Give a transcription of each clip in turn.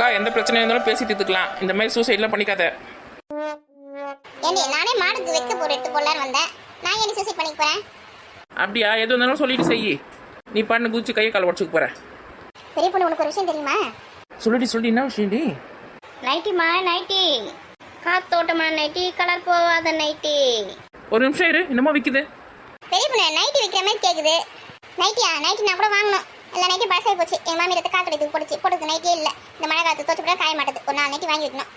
அக்கா எந்த பிரச்சனையும் இருந்தாலும் பேசி தீர்த்துக்கலாம். இந்த மாதிரி சூசைட்லாம் பண்ணிக்காத. ஏண்டி நானே மாடுக்கு வைக்க போற எடுத்து போடலான்னு வந்தேன். நான் என்ன சூசைட் பண்ணிக்க போறேன்? அப்படியா? எது வந்தாலும் சொல்லிட்டு செய். நீ பண்ணு குதிச்சு கையை கால் உடச்சுக்க போற. பெரிய பொண்ணு உனக்கு ஒரு விஷயம் தெரியுமா? சொல்லிடி சொல்லி என்ன விஷயம்டி நைட்டிமா நைட்டி காத்தோட்டமான நைட்டி. கலர் போகாத நைட்டி. ஒரு நிமிஷம் இரு என்னமோ விக்குது. பெரிய பொண்ணு நைட்டி விற்கிற மாதிரி கேக்குது. நைட்டியா? நைட்டி நான் கூட வாங்கணும். எல்லா நைட்டி பழசாகி போச்சு. எங்க மாமி எடுத்து காக்கடைக்கு போடுச்சு போடுறது நைட்டியே இல்லை. இந்த மழை காலத்து தோச்சு கூட காய மாட்டேது. ஒரு நாலு நைட்டி வாங்கி வைக்கணும்.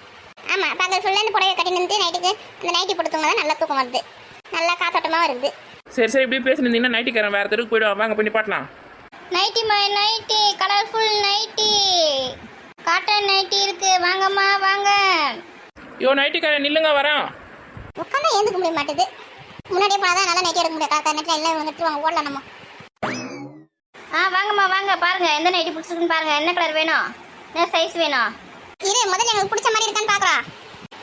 ஆமா பகல் ஃபுல்லாக இந்த புடவை கட்டி நின்று நைட்டுக்கு அந்த நைட்டி போட்டு தூங்க நல்லா தூக்கம் வருது. நல்லா காத்தோட்டமாக வருது. சரி சரி இப்படி பேசினீங்கன்னா நைட்டிக்காரன் வேற தெருக்கு போயிடுவான். வாங்க பண்ணி பாட்டலாம் நைட்டி மா nighty colourful nighty cotton nighty இருக்கு. வாங்கம்மா வாங்க. யோ நைட்டிக்காரன் நில்லுங்க வரேன். உட்காந்தா ஏந்துக்க முடிய மாட்டேது. முன்னாடியே போனால் நல்லா நைட்டி எடுக்க முடியும். காக்கா நைட்டில் எல்லாம் வந்துட்டு வாங்க ஓடலாம் நம்ம. ஆ வாங்கம்மா வாங்க. பாருங்க எந்த நைட்டி பிடிச்சிருக்குன்னு பாருங்க. என்ன கலர் வேணும்? என்ன சைஸ் வேணும்? இரு முதல்ல எனக்கு பிடிச்ச மாதிரி இருக்கான்னு பார்க்குறோம்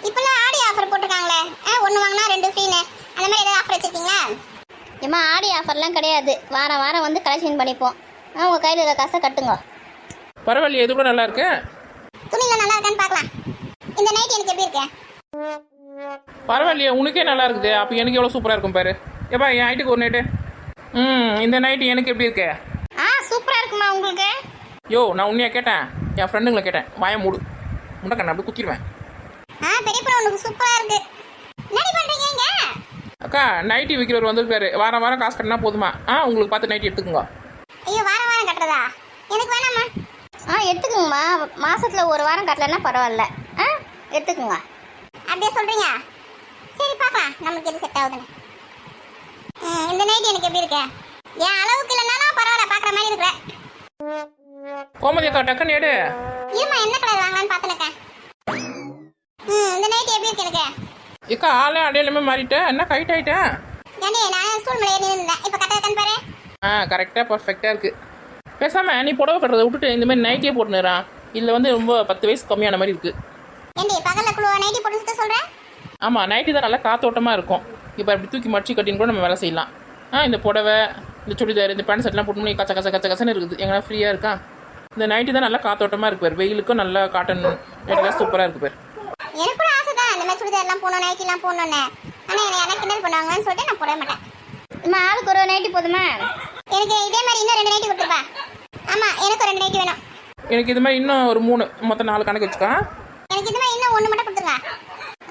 இப்போல்லாம் ஆடி ஆஃபர் போட்டிருக்காங்களே. ஆ ஒன்று வாங்கினா ரெண்டு ஃப்ரீன்னு அந்த மாதிரி ஏதாவது ஆஃபர் வச்சிருக்கீங்களா? ஏம்மா ஆடி ஆஃபர்லாம் கிடையாது. வாரம் வாரம் வந்து கலெக்ஷன் பண்ணிப்போம். ஆ உங்கள் கையில் இருக்க காசை கட்டுங்க. பரவாயில்லையே இது கூட நல்லா இருக்கு? துணியில் நல்லா இருக்கான்னு பார்க்கலாம் இந்த நைட் எனக்கு எப்படி இருக்கு? பரவாயில்லையே உனக்கே நல்லா இருக்குது. அப்போ எனக்கு எவ்வளோ சூப்பராக இருக்கும் பாரு. ஏப்பா என் ஹைட்டுக்கு ஒரு நைட்டு ம் இந்த நைட்டு எனக்கு எப்படி இருக்கு? இருக்குமா உங்களுக்கு? யோ நான் உன்னையா கேட்டேன். என் ஃப்ரெண்டுங்களை கேட்டேன். வாய மூடு. முண்டக்கண்ணா அப்படி குத்திடுவேன். ஆ பெரியப்பா உனக்கு சூப்பராக இருக்கு. என்னடி பண்ணுறீங்க இங்க? அக்கா நைட்டி விற்கிறவர் வந்திருக்காரு. வாரம் வாரம் காசு கட்டினா போதுமா? ஆ உங்களுக்கு பார்த்து நைட்டி எடுத்துக்கோங்க. ஐயோ வாரம் வாரம் கட்டுறதா? எனக்கு வேணாம்மா ஆ எடுத்துக்கோங்கம்மா. மாசத்துல ஒரு வாரம் கட்டலன்னா பரவாயில்ல. ஆ எடுத்துக்கோங்க. அப்படியே சொல்றீங்க? சரி பார்க்கலாம் நமக்கு எது செட் ஆகுதுன்னு. இந்த நைட் எனக்கு எப்படி இருக்கு? என் அளவுக்கு இல்லைனாலும் பரவாயில்ல பார்க்குற மாதிரி இருக்கிறேன் கோமதி அக்கா டக்குன்னு எடு. இருமா என்ன கலர் வாங்கலான்னு பார்த்துருக்கேன் ம் இந்த நைட் எப்படி இருக்கு எனக்கு? ஏக்கா ஆளே அடையாளமே மாறிட்டேன் என்ன கைட் ஆயிட்டேன் ஏண்டி நான் ஸ்கூல் மேலே இருந்தேன். இப்போ கரெக்டாக இருக்கான்னு பாரு. ஆ கரெக்டாக பர்ஃபெக்டாக இருக்குது பேசாம நீ புடவை கட்டுறதை விட்டுட்டு இந்த மாதிரி நைட்டியே போட்டுனுறான் இதில் வந்து ரொம்ப பத்து வயசு கம்மியான மாதிரி இருக்குது ஏண்டி பகலில் குழு நைட்டி போட்டு சுத்த சொல்கிறேன் ஆமாம் நைட்டி தான் நல்லா காத்தோட்டமாக இருக்கும். இப்போ அப்படி தூக்கி மடிச்சு கட்டின்னு கூட நம்ம வேலை செய்யலாம். ஆ இந்த புடவை இந்த சுடிதார் இந்த பேண்ட் ஷர்ட்லாம் போட்டு கச்ச கச்ச கச்ச கச்சன்னு இருக்குது. எங்கன்னா ஃப்ரீயாக இருக்கா? இந்த நைட்டி தான் நல்லா காத்தோட்டமாக இருக்கு பாரு. வெயிலுக்கும் நல்லா காட்டன் நைட்டிலாம் சூப்பராக இருக்கு பாரு. எனக்கு கூட ஆசை தான் இந்த மாதிரி சுடிதார்லாம் போகணும் நைட்டிலாம் போகணும்னு ஆனால் என்னை எனக்கு கிண்டல் பண்ணுவாங்கன்னு சொல்லிட்டு நான் போட மாட்டேன். அம்மா ஆளுக்கு ஒரு நைட்டி போதுமா? எனக்கு இதே மாதிரி இன்னும் ரெண்டு நைட்டி கொடுத்துருப்பா. ஆமாம் எனக்கு ரெண்டு நைட்டி வேணும். எனக்கு இது மாதிரி இன்னும் ஒரு மூணு மொத்தம் நாலு கணக்கு வச்சுக்கா எனக்கு இது மாதிரி இன்னும் ஒன்று மட்டும் கொடுத்துருங்க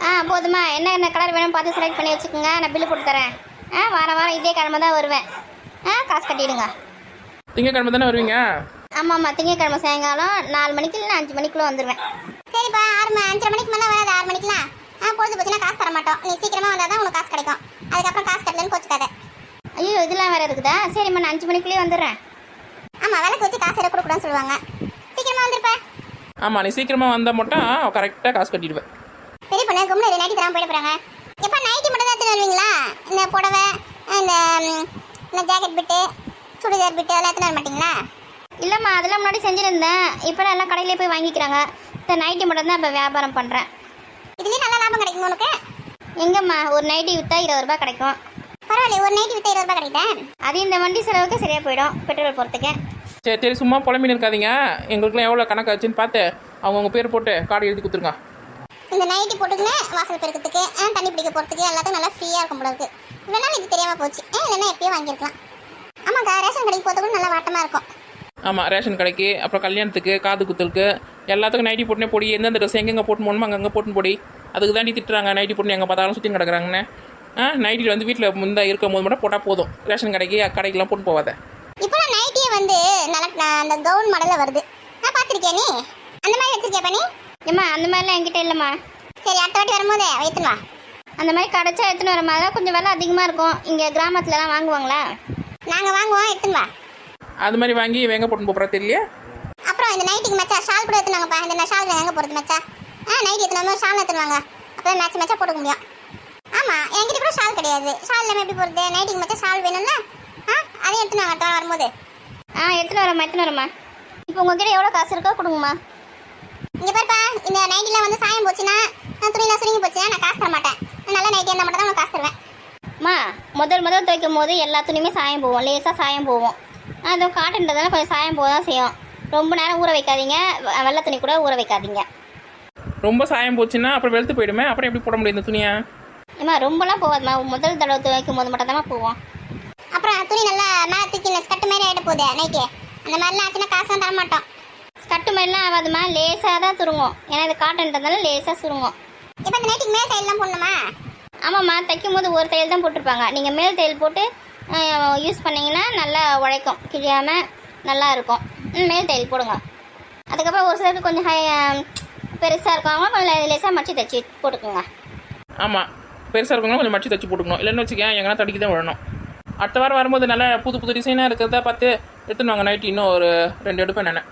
ஆ போதுமா. என்ன என்ன கலர் வேணும் பார்த்து செலக்ட் பண்ணி வச்சுக்கோங்க. நான் பில்லு போட்டு தரேன். ஆ வாரம் வாரம் இதே கிழமை தான் வருவேன். ஆ காசு கட்டிடுங்க. திங்கக்கிழமை தானே வருவீங்க? ஆமாம் ஆமாம் திங்கக்கிழமை சாயங்காலம் நாலு மணிக்கு இல்லை அஞ்சு மணிக்குள்ளே வந்துடுவேன் சரிப்பா ஆறு மணி அஞ்சரை மணிக்கு மேலே வராது ஆறு மணிக்கெலாம் ஆ பொழுது போச்சுன்னா காசு தர மாட்டோம். நீ சீக்கிரமாக வந்தால் தான் உனக்கு காசு கிடைக்கும். அதுக்கப்புறம் காசு கட்டலன்னு கோச்சுக்காத. ஐயோ இதெல்லாம் வேற இருக்குதா? சரிம்மா நான் அஞ்சு மணிக்குள்ளேயே வந்துடுறேன். ஆமாம் விளக்கு வச்சு காசு எடுக்க கொடுக்கூடாதுன்னு சொல்லுவாங்க. சீக்கிரமாக வந்துருப்பா. ஆமாம் நீ சீக்கிரமாக வந்தால் மட்டும் கரெக்டாக காசு கட்டிடுவேன் பெரிய பொண்ணு கும்பல நைட்டி தராம போயிட போறாங்க. எப்ப நைட்டி மட்டும் தான் எடுத்துட்டு வருவீங்களா? இந்த புடவை இந்த இந்த ஜாக்கெட் பிட்டு சுடிதார் பிட்டு அதெல்லாம் எடுத்துட்டு வர மாட்டீங்களா? இல்லைம்மா அதெல்லாம் முன்னாடி செஞ்சுருந்தேன். இப்போ எல்லாம் கடையிலே போய் வாங்கிக்கிறாங்க. இந்த நைட்டி மட்டும் தான் இப்போ வியாபாரம் பண்ணுறேன் இதுலேயும் நல்ல லாபம் கிடைக்கும் உனக்கு? எங்கம்மா ஒரு நைட்டி விற்றா இருபது ரூபாய் கிடைக்கும். பரவாயில்ல ஒரு நைட்டி விற்றா இருபது ரூபாய் கிடைக்கும் அது இந்த வண்டி செலவுக்கு சரியாக போயிடும் பெட்ரோல் போகிறதுக்கு சரி சரி சும்மா புலம்பின்னு இருக்காதீங்க. எங்களுக்குலாம் எவ்வளோ கணக்கு ஆச்சுன்னு பார்த்து அவங்கவுங்க பேர் போட்டு கார்டு எழுதி கொடுத்துருங்க. இந்த நைட்டி போட்டுக்கின்னு வாசல் பெருக்கிறதுக்கு தண்ணி பிடிக்க போகிறதுக்கு எல்லாத்துக்கும் நல்லா ஃப்ரீயாக இருக்கும் போல இருக்கு. இவ்வளோ நாள் இது தெரியாமல் போச்சு. ஏன் இல்லைன்னா எப்பயும் வாங்கியிருக்கலாம். ஆமாக்கா ரேஷன் கடைக்கு போகிறது கூட நல்லா வாட்டமாக இருக்கும். ஆமாம் ரேஷன் கடைக்கு அப்புறம் கல்யாணத்துக்கு காது குத்துலுக்கு எல்லாத்துக்கும் நைட்டி போட்டுனே போடி எந்தெந்த ட்ரெஸ் எங்கெங்கே போட்டு போகணுமோ அங்கங்கே போட்டுன்னு போடி. அதுக்கு தாண்டி திட்டுறாங்க நைட்டி போட்டு எங்கே பார்த்தாலும் சுற்றி கிடக்குறாங்கன்னு. ஆ நைட்டியில் வந்து வீட்டில் முந்தா இருக்கும் போது மட்டும் போட்டால் போதும். ரேஷன் கடைக்கு கடைக்கெல்லாம் போட்டு போகாத இப்போலாம் நைட்டியே வந்து நல்லா அந்த கவுன் மாடலில் வருது. நான் பார்த்துருக்கியா நீ? அந்த மாதிரி வச்சிருக்கியா பண்ணி ஏம்மா அந்த மாதிரிலாம் என்கிட்ட இல்லைம்மா. சரி அடுத்த வாட்டி வரும்போது எடுத்துன்னு வா. அந்த மாதிரி கிடைச்சா எடுத்துன்னு வர மாதிரி கொஞ்சம் விலை அதிகமாக இருக்கும். இங்கே கிராமத்துலலாம் வாங்குவாங்களா? நாங்கள் வாங்குவோம் எடுத்துன்னு வா. அது மாதிரி வாங்கி எங்கே போட்டு போகிறா தெரியல அப்புறம் இந்த நைட்டுக்கு மச்சா ஷால் கூட எடுத்துனாங்கப்பா இந்த ஷால் எங்கே போகிறது மச்சா ஆ நைட் எடுத்துனாம ஷால் எடுத்துனாங்க அப்போ மேட்ச் மேட்சாக போட்டுக்க முடியும். ஆமாம் என்கிட்ட கூட ஷால் கிடையாது. ஷால் இல்லாமல் எப்படி போகிறது நைட்டுக்கு மச்சா ஷால் வேணும்ல? ஆ அதையும் எடுத்துனாங்க அடுத்த வாரம் வரும்போது. ஆ எடுத்துன்னு வரேம்மா எடுத்துன்னு வரேம்மா. இப்போ உங்ககிட்ட எவ்வளோ காசு இருக்கோ கொடுங்கம்மா. இங்கே பாருப்பா இந்த நைட்டிலாம் வந்து சாயம் போச்சுன்னா நான் துணியெல்லாம் சுருங்கி போச்சுன்னா நான் காசு தர மாட்டேன். நான் நல்ல நைட்டி இருந்தால் மட்டும் தான் உனக்கு காசு தருவேன். அம்மா முதல் முதல் துவைக்கும் போது எல்லா துணியுமே சாயம் போவோம். லேசாக சாயம் போவோம். அது காட்டன்றதால கொஞ்சம் சாயம் போக தான் செய்யும். ரொம்ப நேரம் ஊற வைக்காதீங்க. வெள்ளை துணி கூட ஊற வைக்காதீங்க. ரொம்ப சாயம் போச்சுன்னா அப்புறம் வெளுத்து போயிடுமே? அப்புறம் எப்படி போட முடியும் இந்த துணியை? ஏம்மா ரொம்பலாம் போகாதும்மா. முதல் தடவை துவைக்கும் போது மட்டும் தான் போவோம். அப்புறம் துணி நல்லா மேலே தூக்கி ஸ்கட்டு மாதிரி ஆகிட போகுது நைட்டு அந்த மாதிரிலாம் ஆச்சுன்னா காசுலாம் தர மாட்டோம். ஸ்கட்டு மாதிரிலாம் ஆகாதும்மா. லேசாக தான் சுருங்கும் ஏன்னா இது காட்டன்றதால லேசாக சுருங்கும். இப்போ இந்த நைட்டுக்கு மேலே தையல்லாம் போடணுமா? ஆமாம்மா தைக்கும் போது ஒரு தையல் தான் போட்டிருப்பாங்க. நீங்கள் மேல் தையல் போட்டு யூஸ் பண்ணீங்கன்னா நல்லா உழைக்கும். கிழியாமல் நல்லா இருக்கும். மேல் தையல் போடுங்க. அதுக்கப்புறம் ஒரு சிலருக்கு கொஞ்சம் ஹை பெருசாக இருக்கவங்க கொஞ்சம் லேசாக மடிச்சு தைச்சி போட்டுக்கோங்க. ஆமாம் பெருசாக இருக்கவங்களும் கொஞ்சம் மடிச்சு தச்சு போட்டுக்கணும். இல்லைன்னு வச்சுக்கேன் எங்கன்னா தடிக்க தான் விழணும். அடுத்த வாரம் வரும்போது நல்லா புது புது டிசைனாக இருக்கிறத பார்த்து எடுத்துன்னு வாங்க. நைட்டு இன்னும் ஒரு ரெண்டு எடுப்பேன் நான்.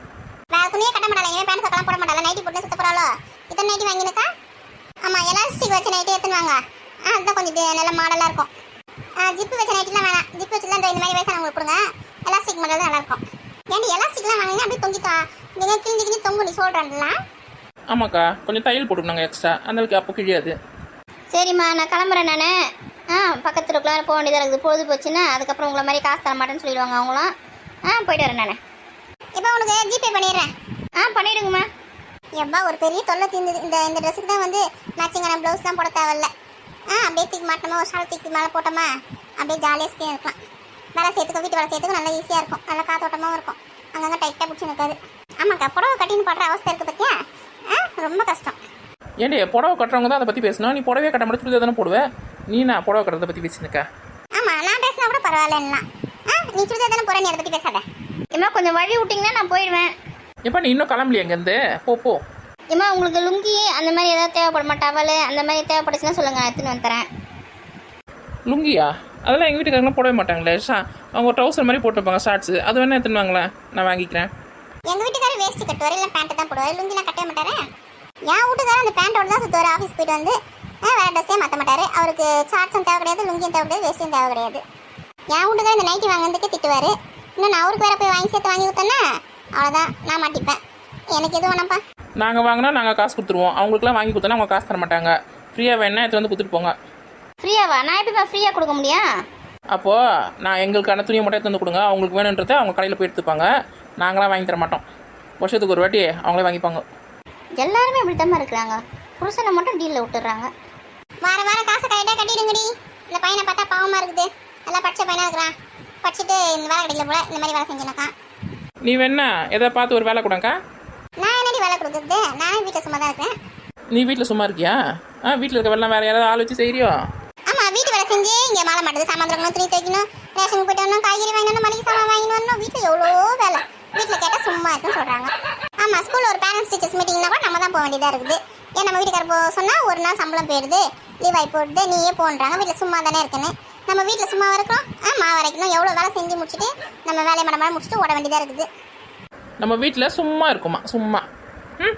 கட்ட மாட்டாளா இனிமே பேண்ட் சட்டெல்லாம் போட மாட்டாளா நைட்டி போட்டு சுத்த போறாளோ? இத்தனை நைட்டி வாங்கினுக்கா ஆமா எலாஸ்டிக் வச்ச நைட்டி எடுத்துன்னு வாங்க ஆ அதுதான் கொஞ்சம் டி- நல்ல மாடலா இருக்கும். ஜிப்பு வச்ச நைட்டிலாம் வேணாம். ஜிப்பு வச்சுலாம் இந்த மாதிரி வயசானவங்களுக்கு கொடுங்க. எலாஸ்டிக் மாடல் தான் நல்லா இருக்கும் ஏன்டி எலாஸ்டிக்லாம் வாங்குங்க அப்படியே தொங்கி தா நீங்கள் கிழிஞ்சு கிழிஞ்சு தொங்கு நீ சொல்கிறேன்லாம் ஆமாக்கா கொஞ்சம் தையல் போட்டுக்கணுங்க எக்ஸ்ட்ரா அந்தளவுக்கு அப்போ கிழியாது. சரிம்மா நான் கிளம்புறேன் நான். ஆ பக்கத்து இருக்குள்ள போக வேண்டியதாக இருக்குது. பொழுது போச்சுன்னா அதுக்கப்புறம் உங்களை மாதிரி காசு தர மாட்டேன்னு சொல்லிடுவாங்க அவங்களாம். ஆ போயிட்டு வரேன் நான். இப்போ உனக்கு ஜிபே பண்ணிடுறேன். ஆ பண்ணிவிடுங்கம்மா எப்பா ஒரு பெரிய தொல்லை தீர்ந்தது இந்த இந்த ட்ரெஸ்ஸுக்கு தான் வந்து மேட்சிங்கான ப்ளவுஸ்லாம் போட தேவையில்ல. ஆ அப்படியே தூக்கி மாட்டோமா ஒரு ஷால் தூக்கி மேலே போட்டோமா அப்படியே ஜாலியாக ஸ்கின் இருக்கலாம். வேலை சேர்த்துக்கும் வீட்டு வேலை சேர்த்துக்கும் நல்லா ஈஸியாக இருக்கும். நல்லா காத்தோட்டமாகவும் இருக்கும். அங்கங்கே டைட்டாக பிடிச்சி நிற்காது. ஆமாக்கா புடவை கட்டின்னு படுற அவஸ்தை இருக்குது பார்த்தியா ஆ ரொம்ப கஷ்டம். ஏண்டி புடவை கட்டுறவங்க தான் அதை பற்றி பேசணும். நீ புடவையே கட்ட மட்டும் சுடிதார் தானே போடுவேன் நீ நான் புடவை கட்டுறதை பற்றி பேசினுக்கா ஆமாம் நான் பேசினா கூட பரவாயில்லலாம் ஆ நீ சுடிதார் தானே போகிற நீ அதை பற்றி பேசாத. ஏம்மா கொஞ்சம் வழி விட்டிங்கன்னா நான் போயிடுவேன். எப்போ நீ இன்னும் கிளம்பலையே இங்கேருந்து? போ போ. ஏம்மா உங்களுக்கு லுங்கி அந்த மாதிரி ஏதாவது தேவைப்படுமா டவல் அந்த மாதிரி தேவைப்படுச்சுன்னா சொல்லுங்கள் நான் எடுத்துன்னு வந்து தரேன் லுங்கியா? அதெல்லாம் எங்கள் வீட்டுக்காரங்களும் போடவே மாட்டாங்களே. ஷா அவங்க ட்ரௌசர் மாதிரி போட்டுருப்பாங்க ஷார்ட்ஸு அது வேணா எடுத்துன்னு வாங்களேன் நான் வாங்கிக்கிறேன். எங்கள் வீட்டுக்காரர் வேஷ்டி கட்டுவார் இல்லை பேண்ட்டு தான் போடுவார். லுங்கிலாம் கட்டவே மாட்டாரு. என் வீட்டுக்காரர் அந்த பேண்ட்டோட தான் சுற்றுவார் ஆஃபீஸ் போயிட்டு வந்து. வேற ட்ரெஸ்ஸே மாற்ற மாட்டார். அவருக்கு ஷார்ட்ஸும் தேவை கிடையாது லுங்கியும் தேவை கிடையாது வேஷ்டியும் தேவை கிடையாது என் வீட்டுக்காரர் இந்த நைட்டி வாங்கினதுக்கு திட்டுவார். இன்னும் நான் அவருக்கு வேற போய் வாங்கி சேர்த்து வாங்கி கொடுத்தேன்னா அவ்வளோதான் நான் மாட்டிப்பேன். எனக்கு எதுவும் வேணாம்ப்பா? நாங்கள் வாங்கினா நாங்கள் காசு கொடுத்துருவோம். அவங்களுக்குலாம் வாங்கி கொடுத்தோன்னா அவங்க காசு தர மாட்டாங்க. ஃப்ரீயாக வேணா எடுத்து வந்து கொடுத்துட்டு போங்க. ஃப்ரீயாவா நான் எப்படிப்பா ஃப்ரீயாக கொடுக்க முடியும் அப்போது நான் எங்களுக்கான துணியை மட்டும் எடுத்து வந்து கொடுங்க. அவங்களுக்கு வேணுன்றதை அவங்க கடையில் போய் எடுத்துப்பாங்க. நாங்களாம் வாங்கி தர மாட்டோம். வருஷத்துக்கு ஒரு வாட்டி அவங்களே வாங்கிப்பாங்க. எல்லாருமே இப்படி தான் இருக்கிறாங்க. புருஷனை மட்டும் டீலில் விட்டுறாங்க வார வாரம் காசை கரெக்டாக கட்டிடுங்கடி. இந்த பையனை பார்த்தா பாவமாக இருக்குது. நல்லா படிச்ச பையனாக இருக்கிறான். படிச்சுட்டு இந்த வேலை கிடைக்கல போல. இந்த மாதிரி வேலை செஞ்சுனக்கான் நீ வேணா எதை பார்த்து ஒரு வேலை கொடுங்கக்கா. நான் என்னடி வேலை கொடுக்குறது? நானே வீட்டில் சும்மா தான் இருக்கேன். நீ வீட்டில் சும்மா இருக்கியா? ஆ வீட்டில் இருக்க வேலை வேறு யாராவது ஆள் வச்சு செய்கிறியோ ஆமா வீட்டு வேலை செஞ்சு இங்க மாலை மாட்டுது சாமான் திறக்கணும் துணி துவைக்கணும் ரேஷன் போயிட்டு வரணும் காய்கறி வாங்கணும் மளிகை சாமான் வாங்கிட்டு வரணும். வீட்டுல எவ்வளோ வேலை? வீட்டுல கேட்டா சும்மா இருக்குன்னு சொல்றாங்க. ஆமா ஸ்கூல்ல ஒரு பேரண்ட்ஸ் டீச்சர்ஸ் மீட்டிங்னா கூட நம்ம தான் போக வேண்டியதா இருக்குது. ஏன் நம்ம வீட்டுக்கார போ சொன்னா ஒரு நாள் சம்பளம் போயிடுது லீவ் ஆகி போடுது நீயே போன்றாங்க வீட்டுல சும்மா தானே இருக்குன்னு. நம்ம வீட்டில் சும்மா இருக்கிறோம் ஆ மாவு எவ்வளோ வேலை செஞ்சு முடிச்சுட்டு நம்ம வேலையை மடமாக முடிச்சுட்டு ஓட வேண்டியதாக இருக்குது. நம்ம வீட்டில் சும்மா இருக்குமா? சும்மா. ம்?